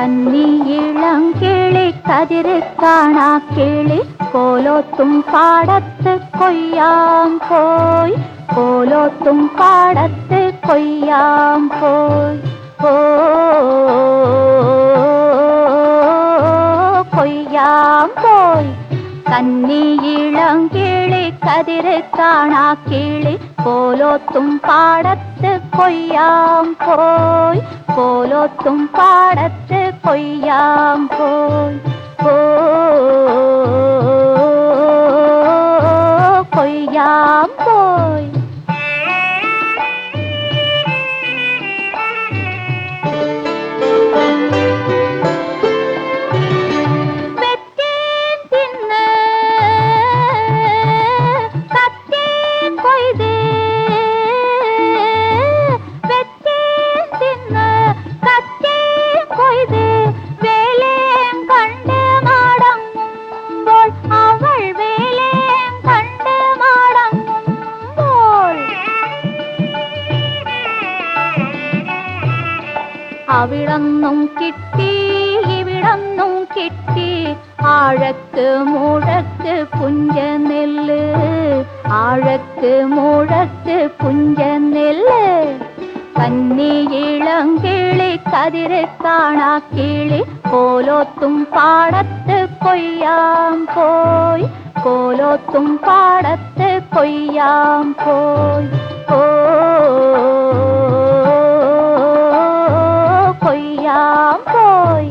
கன்னி இளங்கிளி கதிரு காணா கிளி கோலோத்தும் பாடத்து கொய்யாம் போய் கோலோத்தும் பாடத்து கொய்யாம் போய் ஓ கொய்யாம் போய். கன்னி இளங்கிளி கதிரு காணா கிளி கோலோத்தும் பாடத்து கொய்யாம் போய் கோலோத்தும் பாடத்து பொய்யாம் போய் பொய்யாம் போய் അവിടന്നും കിട്ടി ഇവിടന്നും കിട്ടി. ആഴക്ക് മുഴക്ക് പുഞ്ച നെല്ല് ആഴക്ക് മുഴക്ക് പുഞ്ച നെല്ല് ഇളം കിളി കതിര് കാണാ കിളി കോലോത്തും പാടത്ത് കൊയ്യാം പോയി കോലോത്തും പാടത്ത് കൊയ്യാം പോയി কই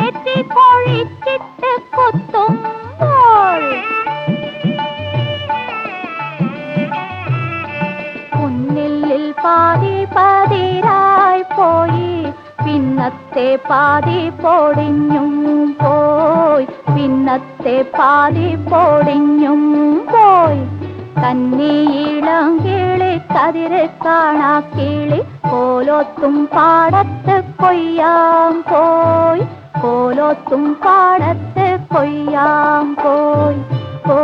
അവൾ പൊഴിച്ചിട്ട് കുത്തുമ്പോൾ കുന്നില്ലിൽ പാതി പതിരായി പോയി. പിന്നത്തെ പാതി പൊടിഞ്ഞും പോയി. പിന്നത്തെ പാതി പൊടിഞ്ഞും പോയി. തന്നീളം കിളി കതിര് കാണാ കിളി. പോലൊത്തും പാടത്ത് കൊയ്യാം പോയി. போத்தும் பாடத்து கொய்யாம் போய் போ